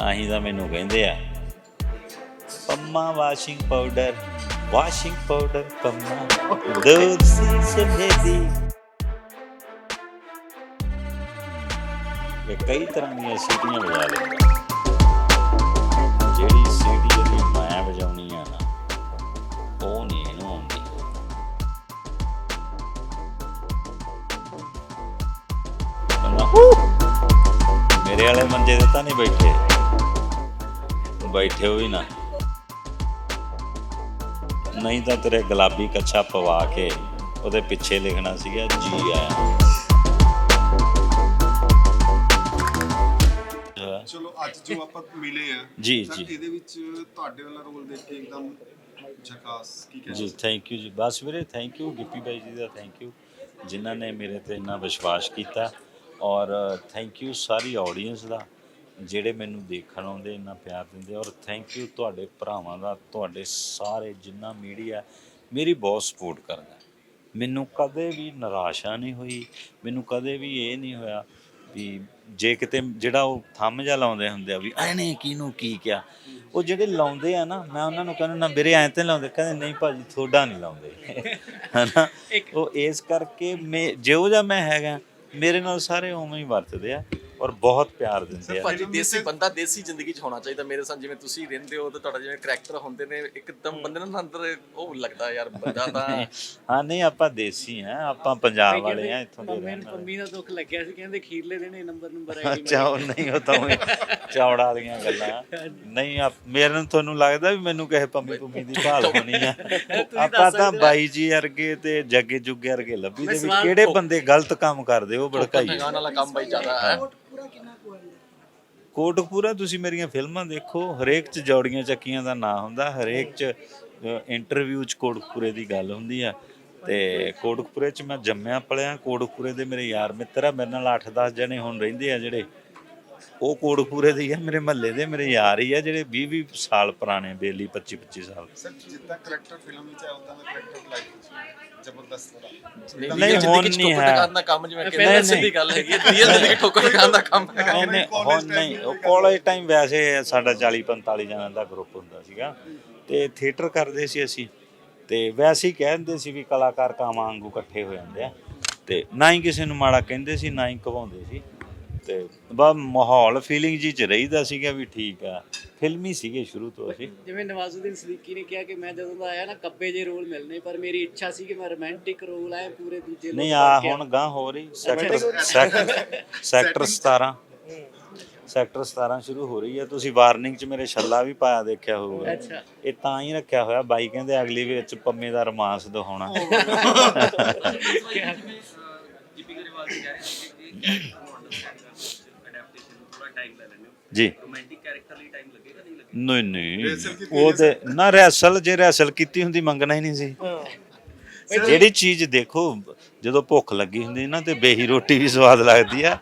ਤਾਂ ਹੀ ਤਾਂ ਮੈਨੂੰ ਕਹਿੰਦੇ ਆ। Pamma washing powder washing powder Pamma. ਦੁੱਧ ਸੀ ਸਫੇਦੀ ਕਈ ਤਰ੍ਹਾਂ ਦੀਆਂ ਸੀਟੀਆਂ ਵਜਾ ਲੈਂਦਾ ਬੈਠੇ ਹੋਈ ਨਾ। ਨਹੀਂ ਤਾਂ ਤੇਰੇ ਗੁਲਾਬੀ ਕੱਛਾ ਪਵਾ ਕੇ ਉਹਦੇ ਪਿੱਛੇ ਲਿਖਣਾ ਸੀਗਾ ਜੀ ਆਇਆ। ਚਲੋ ਅੱਜ ਜੋ ਆਪਾਂ ਮਿਲੇ ਆ ਜੀ, ਜੀ। ਇਹਦੇ ਵਿੱਚ ਤੁਹਾਡੇ ਵਾਲਾ ਰੋਲ ਦੇਖ ਕੇ ਇੱਕਦਮ ਝਕਾਸ ਕੀ ਕਹਿ ਜੀ ਥੈਂਕ ਯੂ ਜੀ। ਬਸ ਵੀਰੇ ਥੈਂਕ ਯੂ ਗਿੱਪੀ ਬਾਈ ਜੀ ਦਾ ਥੈਂਕ ਯੂ ਜਿਨ੍ਹਾਂ ਨੇ ਮੇਰੇ ਤੇ ਇੰਨਾ ਵਿਸ਼ਵਾਸ ਕੀਤਾ। ਔਰ ਥੈਂਕ ਯੂ ਸਾਰੀ ਆਡੀਅנס ਦਾ। ਜਿਹੜੇ ਮੈਨੂੰ ਦੇਖਣ ਆਉਂਦੇ ਇੰਨਾ ਪਿਆਰ ਦਿੰਦੇ ਔਰ ਥੈਂਕ ਯੂ ਤੁਹਾਡੇ ਭਰਾਵਾਂ ਦਾ ਤੁਹਾਡੇ ਸਾਰੇ ਜਿੰਨਾ ਮੀਡੀਆ ਮੇਰੀ ਬਹੁਤ ਸਪੋਰਟ ਕਰਦਾ। ਮੈਨੂੰ ਕਦੇ ਵੀ ਨਿਰਾਸ਼ਾ ਨਹੀਂ ਹੋਈ ਮੈਨੂੰ ਕਦੇ ਵੀ ਇਹ ਨਹੀਂ ਹੋਇਆ ਵੀ ਜੇ ਕਿਤੇ ਜਿਹੜਾ ਉਹ ਥੰਮ ਜਾ ਲਾਉਂਦੇ ਹੁੰਦੇ ਆ ਵੀ ਐਨੇ ਕਿਹਨੂੰ ਕੀ ਕਿਹਾ ਉਹ ਜਿਹੜੇ ਲਾਉਂਦੇ ਆ ਨਾ ਮੈਂ ਉਹਨਾਂ ਨੂੰ ਕਹਿੰਦਾ ਨਾ ਵੀਰੇ ਐਂ ਤੇ ਲਾਉਂਦੇ ਕਹਿੰਦੇ ਨਹੀਂ ਭਾਜੀ ਤੁਹਾਡਾ ਨਹੀਂ ਲਾਉਂਦੇ। ਹਨਾ? ਉਹ ਇਸ ਕਰਕੇ ਮੈਂ ਜਿਹੋ ਜਿਹਾ ਮੈਂ ਹੈਗਾ ਮੇਰੇ ਨਾਲ ਸਾਰੇ ਉਵੇਂ ਹੀ ਵਰਤਦੇ ਆ। ਔਰ ਬਹੁਤ ਪਿਆਰ ਦਿੰਦੇ ਆ। ਭਾਜੀ ਦੇਸੀ ਬੰਦਾ ਦੇਸੀ ਜ਼ਿੰਦਗੀ 'ਚ ਹੋਣਾ ਚਾਹੀਦਾ ਮੇਰੇ ਸਾਹ ਜਿਵੇਂ ਤੁਸੀਂ ਰਹਿੰਦੇ ਹੋ ਤੇ ਤੁਹਾਡਾ ਜਿਵੇਂ ਕਰੈਕਟਰ ਹੁੰਦੇ ਨੇ ਇੱਕਦਮ ਬੰਦੇ ਨੂੰ ਅੰਦਰ ਉਹ ਲੱਗਦਾ ਯਾਰ ਬੰਦਾ ਤਾਂ ਹਾਂ ਨਹੀਂ ਆਪਾਂ ਦੇਸੀ ਆ ਆਪਾਂ ਪੰਜਾਬ ਵਾਲੇ ਆ ਇੱਥੋਂ ਦੇ ਰਹਿਣ ਮੈਨੂੰ ਵਾਲੇ। ਪੰਮੀ ਦਾ ਦੁੱਖ ਲੱਗਿਆ ਸੀ ਕਹਿੰਦੇ ਖੀਰਲੇ ਦਿਨ ਨੰਬਰ ਨੰਬਰ ਆਈ ਅੱਛਾ ਉਹ ਨਹੀਂ ਉਹ ਤਾਂ ਉਵੇਂ ਚੌੜਾ ਵਾਲੀਆਂ ਗੱਲਾਂ। ਨਹੀਂ ਆ ਮੇਰੇ ਨੂੰ ਤੁਹਾਨੂੰ ਲੱਗਦਾ ਵੀ ਮੈਨੂੰ ਕਿਸੇ ਪੰਮੀ ਪੰਮੀ ਦੀ ਭਾਲ ਹੋਣੀ ਆ? ਆਪਾਂ ਤਾਂ ਬਾਈ ਜੀ ਵਰਗੇ ਤੇ ਜੱਗੇ ਜੁੱਗੇ ਵਰਗੇ ਲੱਭੀ ਦੇ ਵੀ ਕਿਹੜੇ ਬੰਦੇ ਗਲਤ ਕੰਮ ਕਰਦੇ ਉਹ ਭੜਕਾਈਏ ਗਾਣ ਵਾਲਾ ਕੰਮ ਬਾਈ ਜ਼ਿਆਦਾ ਹੈ। ਕੋਟਕਪੂਰਾ ਤੁਸੀਂ ਮੇਰੀਆਂ ਫਿਲਮਾਂ ਦੇਖੋ, ਹਰੇਕ ਚ ਜੌੜੀਆਂ ਚੱਕੀਆਂ ਦਾ ਨਾਂ ਹੁੰਦਾ, ਹਰੇਕ ਚ ਇੰਟਰਵਿਊ ਚ ਕੋਟਕਪੂਰੇ ਦੀ ਗੱਲ ਹੁੰਦੀ ਆ। ਤੇ ਕੋਟਕਪੂਰੇ ਚ ਮੈਂ ਜੰਮਿਆ, ਪਲਿਆ, ਕੋਟਕਪੂਰੇ ਦੇ ਮੇਰੇ ਯਾਰ ਮਿੱਤਰ ਆ, ਮੇਰੇ ਨਾਲ 8-10 ਜਣੇ ਹੁਣ ਰਹਿੰਦੇ ਆ ਜਿਹੜੇ। ਉਹ ਕੋਟਕਪੂਰੇ ਦੇ ਹੀ ਆ ਮੇਰੇ ਮਹੱਲੇ ਦੇ ਮੇਰੇ ਯਾਰ ਹੀ ਆ ਜਿਹੜੇ 20-20 ਸਾਲ ਪੁਰਾਣੇ ਬੇਲੀ 25-25 ਸਾਲ। ਸਰ ਜਿੱਦਾਂ ਕਰੈਕਟਰ ਫਿਲਮ ਵਿੱਚ ਹੈ ਉਦਾਂ ਦਾ ਕਰੈਕਟਰ ਲਾਈਫ ਵਿੱਚ ਜ਼ਬਰਦਸਤ ਨਹੀਂ ਹੁਣ ਨਹੀਂ ਹੈ। ਟਕਾਉਣ ਦਾ ਕੰਮ ਜਿਵੇਂ ਕਹਿੰਦੇ ਨਹੀਂ। ਸਿੱਧੀ ਗੱਲ ਹੈਗੀ ਹੈ ਰੀਅਲ ਜ਼ਿੰਦਗੀ ਠੋਕਰ ਟਕਾਉਣ ਦਾ ਕੰਮ ਹੈਗਾ। ਨਹੀਂ ਨਹੀਂ ਹੁਣ ਨਹੀਂ ਉਹ ਕਾਲਜ ਟਾਈਮ ਵੈਸੇ ਸਾਡਾ 40 45 ਜਣਾਂ ਦਾ ਗਰੁੱਪ ਹੁੰਦਾ ਸੀਗਾ। ਤੇ ਥੀਏਟਰ ਕਰਦੇ ਸੀ ਅਸੀਂ। ਤੇ ਵੈਸੇ ਹੀ ਕਹਿੰਦੇ ਸੀ ਵੀ ਕਲਾਕਾਰ ਕਾਮਾਂ ਵਾਂਗੂ ਇਕੱਠੇ ਹੋ ਜਾਂਦੇ ਆ। ਤੇ ਨਾ ਹੀ ਕਿਸੇ ਨੂੰ ਮਾੜਾ ਕਹਿੰਦੇ ਸੀ ਨਾ ਹੀ ਕਵਾਉਂਦੇ ਸੀ। ਤੇ ਬਾ ਮਾਹੌਲ ਫੀਲਿੰਗ ਜੀ ਚ ਰਹੀਦਾ ਸੀਗਾ ਵੀ ਠੀਕ ਆ। ਫਿਲਮੀ ਸੀਗੇ ਸ਼ੁਰੂ ਤੋਂ ਅਸੀਂ। ਜਿਵੇਂ ਨਵਾਜ਼ੁਦੀਨ ਸਦੀਕੀ ਨੇ ਕਿਹਾ ਕਿ ਮੈਂ ਜਦੋਂ ਦਾ ਆਇਆ ਨਾ ਕੱਬੇ ਜੇ ਰੋਲ ਮਿਲਨੇ ਪਰ ਮੇਰੀ ਇੱਛਾ ਸੀ ਕਿ ਮੈਂ ਰੋਮਾਂਟਿਕ ਰੋਲ ਆਏ ਪੂਰੇ ਦੂਜੇ ਨਹੀਂ ਆ ਹੁਣ ਗਾਂ ਹੋ ਰਹੀ। ਸੈਕਟਰ ਸੈਕਟਰ ਸੈਕਟਰ 17 ਸੈਕਟਰ 17 ਸ਼ੁਰੂ ਹੋ ਰਹੀ ਹੈ ਤੁਸੀਂ ਵਾਰਨਿੰਗ 'ਚ ਮੇਰੇ ਛੱਲਾ ਵੀ ਪਾਇਆ ਦੇਖਿਆ ਹੋਊਗਾ। ਅੱਛਾ। ਇਹ ਤਾਂ ਹੀ ਰੱਖਿਆ ਹੋਇਆ। ਬਾਈ ਕਹਿੰਦੇ ਅਗਲੀ ਵਿੱਚ ਪੰਮੇ ਦਾ ਰੋਮਾਂਸ ਦਿਖਾਉਣਾ। ਜੀਪੀ ਗਰੇਵਾਲ ਜੀ ਕਹਿ ਰਹੇ ਸੀ ਕਿ ਜੀ। ਰੋਮਾਂਟਿਕ ਕੈਰੈਕਟਰ ਲਈ ਟਾਈਮ ਲੱਗੇਗਾ ਨਹੀਂ ਲੱਗੇਗਾ? ਨਹੀਂ ਨਹੀਂ। ਕੀਤੀ ਉਹ ਤੇ ਨਾ ਰੈਸਲ ਜੇ ਰੈਸਲ ਕੀਤੀ ਹੁੰਦੀ ਮੰਗਣਾ ਹੀ ਨਹੀਂ ਸੀ। ਜਿਹੜੀ ਚੀਜ਼ ਦੇਖੋ ਜਦੋਂ ਭੁੱਖ ਲੱਗੀ ਹੁੰਦੀ ਨਾ ਤੇ ਬੇਹੀ ਰੋਟੀ ਵੀ ਸਵਾਦ ਲੱਗਦੀ ਆ।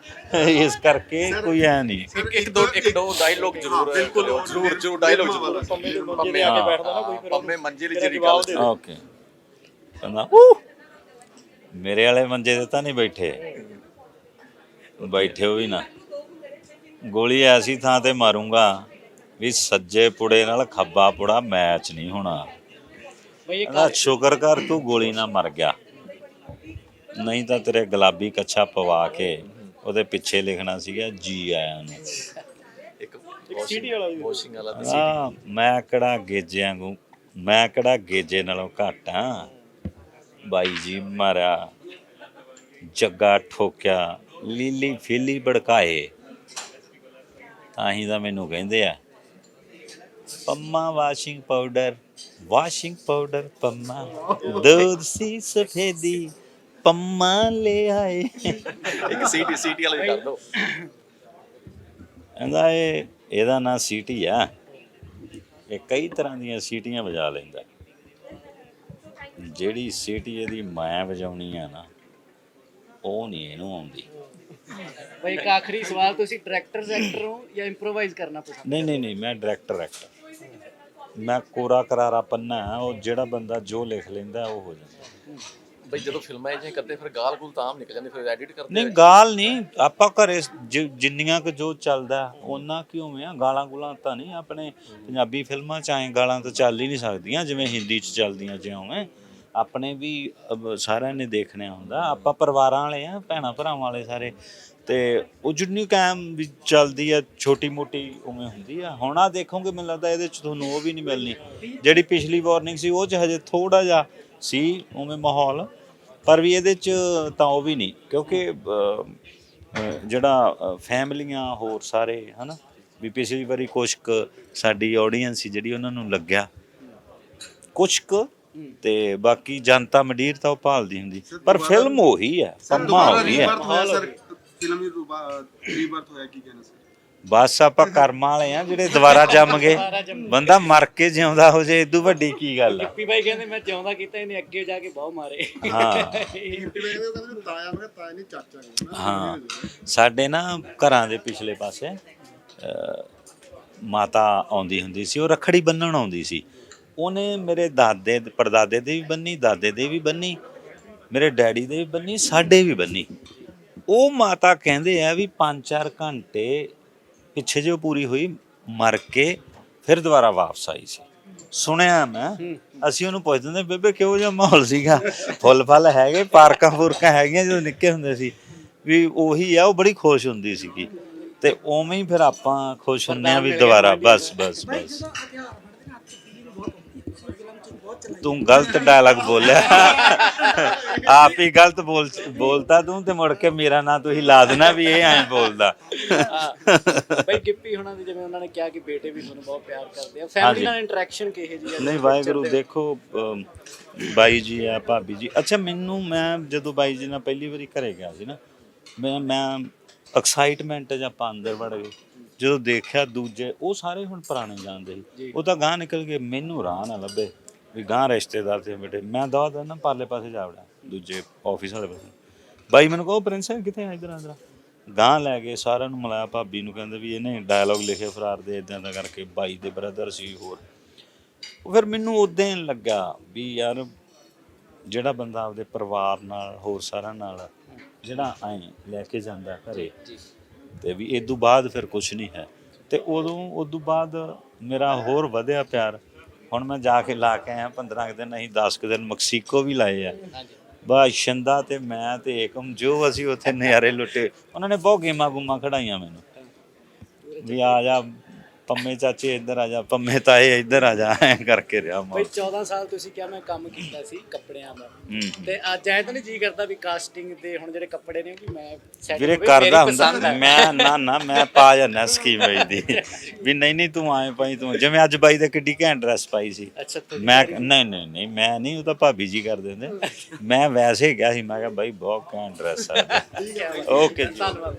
ਇਸ ਕਰਕੇ ਕੋਈ ਐ ਨਹੀਂ। ਇੱਕ ਇੱਕ ਦੋ ਇੱਕ ਦੋ ਡਾਇਲੋਗ ਜ਼ਰੂਰ ਬਿਲਕੁਲ, ਜ਼ਰੂਰ ਜ਼ਰੂਰ ਡਾਇਲੋਗ ਜ਼ਰੂਰ। ਪੰਮੇ ਪੰਮੇ ਤੇ ਆ ਕੇ ਬੈਠਦਾ ਨਾ ਕੋਈ ਫਿਰ ਪੰਮੇ ਮੰਜੇ ਲਈ ਜਿਹੜੀ ਗੱਲ। ਓਕੇ ਕਹਿੰਦਾ "ਊ, ਮੇਰੇ ਵਾਲੇ ਮੰਜੇ ਤੇ ਤਾਂ ਨਹੀਂ ਬੈਠੇ। ਬੈਠੇ ਹੋਈ ਨਾ। ਗੋਲੀ ਐਸੀ ਥਾਂ ਤੇ ਮਾਰੂੰਗਾ ਵੀ ਸੱਜੇ ਪੁੜੇ ਨਾਲ ਖੱਬਾ ਪੁੜਾ ਮੈਚ ਨਹੀਂ ਹੋਣਾ। ਬਈ ਇਹ ਕਹਿੰਦਾ ਸ਼ੁਕਰ ਕਰ ਤੂੰ ਗੋਲੀ ਨਾਲ ਮਰ ਗਿਆ। ਨਹੀਂ ਤਾਂ ਤੇਰੇ ਗੁਲਾਬੀ ਕੱਛਾ ਪਵਾ ਕੇ ਉਹਦੇ ਪਿੱਛੇ ਲਿਖਣਾ ਸੀਗਾ ਜੀ ਆਇਆਂ ਨੂੰ। ਇੱਕ ਸੀਡੀ ਵਾਲਾ ਵਾਸ਼ਿੰਗ ਵਾਲਾ ਤੇ ਆ ਮੈਂ ਕਿਹੜਾ ਗੇਜੇ ਵਾਂਗੂ ਮੈਂ ਕਿਹੜਾ ਗੇਜੇ ਨਾਲੋਂ ਘੱਟ ਆ? ਬਾਈ ਜੀ ਮਾਰਿਆ ਜੱਗਾ ਠੋਕਿਆ ਲੀਲੀ ਫੀਲੀ ਭੜਕਾਏ। ਤਾਂ ਹੀ ਤਾਂ ਮੈਨੂੰ ਕਹਿੰਦੇ ਆ। Pamma washing powder washing powder Pamma. ਦੁੱਧ ਸੀ ਸਫੇਦੀ ਪੰਮਾ ਲੈ ਆਏ। ਇੱਕ ਸੀਟੀ ਸੀਟੀ ਵਾਲਾ ਕਰ ਦੋ। ਕਹਿੰਦਾ ਇਹ ਇਹਦਾ ਨਾਂ ਸੀਟੀ ਆ। ਇਹ ਕਈ ਤਰ੍ਹਾਂ ਦੀਆਂ ਸੀਟੀਆਂ ਵਜਾ ਲੈਂਦਾ। ਜਿਹੜੀ ਸੀਟੀ ਇਹਦੀ ਮੈਂ ਵਜਾਉਣੀ ਆ ਨਾ ਉਹ ਨਹੀਂ ਇਹਨੂੰ ਆਉਂਦੀ। ਬਈ ਇੱਕ ਆਖਰੀ ਸਵਾਲ ਤੁਸੀਂ ਡਾਇਰੈਕਟਰ ਐਕਟਰ ਹੋ ਜਾਂ ਇੰਪਰੋਵਾਈਜ਼ ਕਰਨਾ ਪਸੰਦ ਨਹੀਂ ਨਹੀਂ ਨਹੀਂ ਮੈਂ ਡਾਇਰੈਕਟਰ ਐਕਟਰ ਮੈਂ ਕੋਰਾ ਕਰਾਰਾ ਪੰਨਾ ਉਹ ਜਿਹੜਾ ਬੰਦਾ ਜੋ ਲਿਖ ਲੈਂਦਾ ਉਹ ਹੋ ਜਾਂਦਾ। ਬਈ ਜਦੋਂ ਫਿਲਮਾਂ ਇਹ ਕਰਦੇ ਫਿਰ ਗਾਲ ਗੁਲ ਤਾਂ ਆਮ ਨਿਕਲ ਜਾਂਦੀ ਫਿਰ ਐਡਿਟ ਕਰਦੇ ਨਹੀਂ ਗਾਲ ਨਹੀਂ ਆਪਾਂ ਘਰੇ ਜਿ- ਜਿੰਨੀਆਂ ਕੁ ਜੋ ਚੱਲਦਾ ਉਹਨਾਂ ਕਿਉਂ ਆ। ਗਾਲਾਂ ਗੁਲਾਂ ਤਾਂ ਨਹੀਂ ਆਪਣੇ ਪੰਜਾਬੀ ਫਿਲਮਾਂ ਚ ਆਏ ਗਾਲਾਂ ਤਾਂ ਚੱਲ ਹੀ ਨਹੀਂ ਸਕਦੀਆਂ ਜਿਵੇਂ ਹਿੰਦੀ ਚ ਚੱਲਦੀਆਂ ਜਿਵੇਂ ਆਪਣੇ ਵੀ, ਅਬ ਸਾਰਿਆਂ ਨੇ ਦੇਖਣਿਆ ਹੁੰਦਾ। ਆਪਾਂ ਪਰਿਵਾਰਾਂ ਵਾਲੇ ਆ, ਭੈਣਾ ਭਰਾਵਾਂ ਵਾਲੇ ਸਾਰੇ। ਤੇ ਉਹ ਜਿੰਨੀ ਕਾਇਮ ਵੀ ਚੱਲਦੀ ਆ ਛੋਟੀ ਮੋਟੀ ਉਵੇਂ ਹੁੰਦੀ ਆ। ਹੁਣ ਆ ਦੇਖੋਗੇ, ਮੈਨੂੰ ਲੱਗਦਾ ਇਹਦੇ ਚ ਤੁਹਾਨੂੰ ਉਹ ਵੀ ਨਹੀਂ ਮਿਲਣੀ। ਜਿਹੜੀ ਪਿਛਲੀ ਵਾਰਨਿੰਗ ਸੀ, ਉਹ ਚ ਹਜੇ ਥੋੜਾ ਜਿਹਾ ਸੀ, ਉਵੇਂ ਮਾਹੌਲ। ਪਰ ਵੀ ਇਹਦੇ ਚ ਤਾਂ ਉਹ ਵੀ ਨਹੀਂ ਕਿਉਂਕਿ ਜਿਹੜਾ ਫੈਮਲੀਆਂ ਹੋਰ ਸਾਰੇ, ਹਨਾ? ਵੀ ਪਿਛਲੀ ਵਾਰੀ ਕੁਛ ਕੁ ਸਾਡੀ ਆਡੀਅנס ਸੀ, ਜਿਹੜੀ ਉਹਨਾਂ ਨੂੰ ਲੱਗਿਆ। ਕੁਛ ਕੁ ਤੇ ਬਾਕੀ ਜਨਤਾ ਮੰਡੀਰ ਤਾਂ ਉਹ ਭਾਲਦੀ ਹੁੰਦੀ। ਪਰ ਫਿਲਮ ਉਹੀ ਹੈ ਪੰਮਾ ਉਹੀ ਹੈ। ਰੀਬਰਥ ਹੋਇਆ ਸਰ ਫਿਲਮ ਹੀ ਰੀਬਰਥ ਹੋਇਆ ਕੀ ਕਹਿਣਾ ਸਰ? ਬਸ ਆਪਾਂ ਕਰਮਾਂ ਵਾਲੇ ਆ ਜਿਹੜੇ ਦੁਬਾਰਾ ਜੰਮ ਗਏ। ਬੰਦਾ ਮਰ ਕੇ ਜਿਉਂਦਾ ਹੋ ਜੇ ਇਦੋਂ ਵੱਡੀ ਕੀ ਗੱਲ ਆ। ਗਿੱਪੀ ਬਾਈ ਕਹਿੰਦੇ ਮੈਂ ਜਿਉਂਦਾ ਕੀਤਾ ਇਹਨੇ ਅੱਗੇ ਜਾ ਕੇ ਬਹੁਤ ਮਾਰੇ। ਹਾਂ। ਗਿਫਟ ਵੇਖਦੇ ਉਹ ਕਹਿੰਦੇ ਤਾਇਆ ਮੈਂ ਤਾਇਆ ਨਹੀਂ ਚਾਚਾ ਕਹਿੰਦਾ ਹਾਂ। ਸਾਡੇ ਨਾ ਘਰਾਂ ਦੇ ਪਿਛਲੇ ਪਾਸੇ ਮਾਤਾ ਆਉਂਦੀ ਹੁੰਦੀ ਸੀ ਉਹ ਰੱਖੜੀ ਬੰਨਣ ਆਉਂਦੀ ਸੀ। ਉਹਨੇ ਮੇਰੇ ਦਾਦੇ ਪੜਦਾਦੇ ਦੇ ਵੀ ਬੰਨੀ, ਦਾਦੇ ਦੇ ਵੀ ਬੰਨੀ, ਮੇਰੇ ਡੈਡੀ ਦੇ ਵੀ ਬੰਨੀ, ਸਾਡੇ ਵੀ ਬੰਨੀ। ਉਹ ਮਾਤਾ ਕਹਿੰਦੇ ਆ ਵੀ 5-4 ਘੰਟੇ ਪਿੱਛੇ ਜੋ ਪੂਰੀ ਹੋਈ, ਮਰ ਕੇ ਫਿਰ ਦੁਬਾਰਾ ਵਾਪਸ ਆਈ ਸੀ। ਸੁਣਿਆ ਮੈਂ, ਅਸੀਂ ਉਹਨੂੰ ਪੁੱਛ ਦਿੰਦੇ ਬੇਬੇ ਕਿਹੋ ਜਿਹਾ ਮਾਹੌਲ ਸੀਗਾ? ਫੁੱਲ ਫਲ ਹੈਗੇ, ਪਾਰਕਾਂ ਪੂਰਕਾਂ ਹੈਗੀਆਂ, ਜਦੋਂ ਨਿੱਕੇ ਹੁੰਦੇ ਸੀ। ਵੀ ਉਹੀ ਆ, ਉਹ ਬੜੀ ਖੁਸ਼ ਹੁੰਦੀ ਸੀਗੀ। ਤੇ ਉਵੇਂ ਹੀ ਫਿਰ ਆਪਾਂ ਖੁਸ਼ ਹੁੰਨੇ ਆ ਵੀ ਦੁਬਾਰਾ, ਬਸ ਬਸ ਬਸ। ਤੂੰ ਗਲਤ ਡਾਇਲੌਗ ਬੋਲਿਆ। ਆਪ ਹੀ ਗਲਤ ਬੋਲ ਬੋਲਤਾ ਤੂੰ ਤੇ ਮੁੜ ਕੇ ਮੇਰਾ ਨਾਂ ਤੁਸੀਂ ਲਾ ਦੇਣਾ ਵੀ ਇਹ ਐਂ ਬੋਲਦਾ। ਬਾਈ ਗਿੱਪੀ ਹੁਣਾਂ ਦੀ ਜਿਵੇਂ ਉਹਨਾਂ ਨੇ ਕਿਹਾ ਕਿ ਬੇਟੇ ਵੀ ਤੁਹਾਨੂੰ ਬਹੁਤ ਪਿਆਰ ਕਰਦੇ ਆ। ਫੈਮਿਲੀ ਨਾਲ ਇੰਟਰੈਕਸ਼ਨ ਕਿਹੇ ਜੀ ਨਹੀਂ ਵਾਹਿਗੁਰੂ ਦੇਖੋ ਬਾਈ ਜੀ ਆ ਭਾਬੀ ਜੀ। ਅੱਛਾ ਮੈਨੂੰ ਮੈਂ ਜਦੋਂ ਬਾਈ ਜੀ ਨਾਲ ਪਹਿਲੀ ਵਾਰੀ ਘਰੇ ਗਿਆ ਸੀ ਨਾ ਮੈਂ ਮੈਂ ਐਕਸਾਈਟਮੈਂਟ ਜਾਂ ਆਪਾਂ ਅੰਦਰ ਵੜ ਗਏ ਜਦੋਂ ਦੇਖਿਆ ਦੂਜੇ ਉਹ ਸਾਰੇ ਹੁਣ ਪੁਰਾਣੇ ਜਾਣਦੇ ਸੀ। ਉਹ ਤਾਂ ਗਾਂ ਨਿਕਲ ਗਏ ਮੈਨੂੰ ਰਾਹ ਨਾ ਲੱਭੇ। ਵੀ ਗਾਂ ਰਿਸ਼ਤੇਦਾਰ ਤੇ ਬੇਟੇ ਮੈਂ ਦਵਾ ਦਾ ਨਾ ਪਾਰਲੇ ਪਾਸੇ ਜਾ ਵੜਿਆ ਦੂਜੇ ਆਫਿਸ ਵਾਲੇ ਪਾਸੇ। ਬਾਈ ਮੈਨੂੰ ਕਹੋ ਪ੍ਰਿੰਸ ਹੈ ਕਿੱਥੇ ਆ ਇਧਰ ਅੰਦਰ ਗਾਂ ਲੈ ਗਏ ਸਾਰਿਆਂ ਨੂੰ ਮਿਲਾਇਆ ਭਾਬੀ ਨੂੰ ਕਹਿੰਦੇ ਵੀ ਇਹਨੇ ਡਾਇਲੌਗ ਲਿਖੇ ਫਰਾਰ ਦੇ ਇਦਾਂ ਦਾ ਕਰਕੇ ਬਾਈ ਦੇ ਬ੍ਰਦਰ ਸੀ ਹੋਰ। ਫਿਰ ਮੈਨੂੰ ਉਦਾਂ ਹੀ ਲੱਗਾ ਵੀ ਯਾਰ ਜਿਹੜਾ ਬੰਦਾ ਆਪਦੇ ਪਰਿਵਾਰ ਨਾਲ ਹੋਰ ਸਾਰਿਆਂ ਨਾਲ ਜਿਹੜਾ ਐ ਲੈ ਕੇ ਜਾਂਦਾ ਘਰੇ ਤੇ ਵੀ ਇਸ ਤੋਂ ਬਾਅਦ ਫਿਰ ਕੁਝ ਨਹੀਂ ਹੈ। ਤੇ ਉਦੋਂ ਉਦੋਂ ਬਾਅਦ ਮੇਰਾ ਹੋਰ ਵਧਿਆ ਪਿਆਰ। ਹੁਣ ਮੈਂ ਜਾ ਕੇ ਲਾ ਕੇ ਆਇਆ 15 ਕੁ ਦਿਨ ਅਸੀਂ 10 ਕੁ ਦਿਨ ਮੈਕਸੀਕੋ ਵੀ ਲਾਏ ਆ। ਬਸ ਸ਼ੰਦਾ ਤੇ ਮੈਂ ਤੇ ਏਕਮ ਜੋ ਅਸੀਂ ਉੱਥੇ ਨਜ਼ਾਰੇ ਲੁੱਟੇ ਉਹਨਾਂ ਨੇ ਬਹੁਤ ਗੇਮਾਂ ਗੁੰਮਾਂ ਖੜਾਈਆਂ ਮੈਨੂੰ। ਵੀ ਆ ਜਾ ਪੰਮੇ ਚਾਚੇ ਇੱਧਰ ਆ ਜਾ ਪੰਮੇ ਤਾਏ ਇੱਧਰ ਆ ਜਾ ਐ ਕਰਕੇ ਰਿਹਾ ਬਾਈ ਮੈਂ 14 ਸਾਲ ਤੁਸੀਂ ਕਿਹਾ ਮੈਂ ਕੰਮ ਕੀਤਾ ਸੀ ਕੱਪੜਿਆਂ ਦਾ। ਤੇ ਅੱਜ ਐ ਤਾਂ ਨਹੀਂ ਜੀ ਕਰਦਾ ਵੀ ਕਾਸਟਿੰਗ ਦੇ ਹੁਣ ਜਿਹੜੇ ਕੱਪੜੇ ਨੇ ਕਿ ਮੈਂ ਵੀਰੇ ਕਰਦਾ ਹੁੰਦਾ। ਮੈਂ ਨਾ ਨਾ ਮੈਂ ਪਾ ਜਾਂਦਾ ਸਕੀਮ ਬਾਈ ਦੀ। ਵੀ ਨਹੀਂ ਨਹੀਂ ਤੂੰ ਆਏ ਪਾਈ ਤੂੰ ਜਿਵੇਂ ਅੱਜ ਬਾਈ ਦੇ ਕਿੱਡੀ ਘੈਂਟ ਡਰੈਸ ਪਾਈ ਸੀ। ਮੈਂ ਨਹੀਂ ਨਹੀਂ ਨਹੀਂ ਮੈਂ ਨਹੀਂ ਉਹ ਤਾਂ ਭਾਬੀ ਜੀ ਕਰ ਦਿੰਦੇ। ਮੈਂ ਵੈਸੇ ਗਿਆ ਸੀ ਮੈਂ ਕਿਹਾ ਬਾਈ ਬਹੁਤ ਘੈਂਟ ਡਰੈਸ ਆ। ਓਕੇ ਜੀ। ਧੰਨਵਾਦ।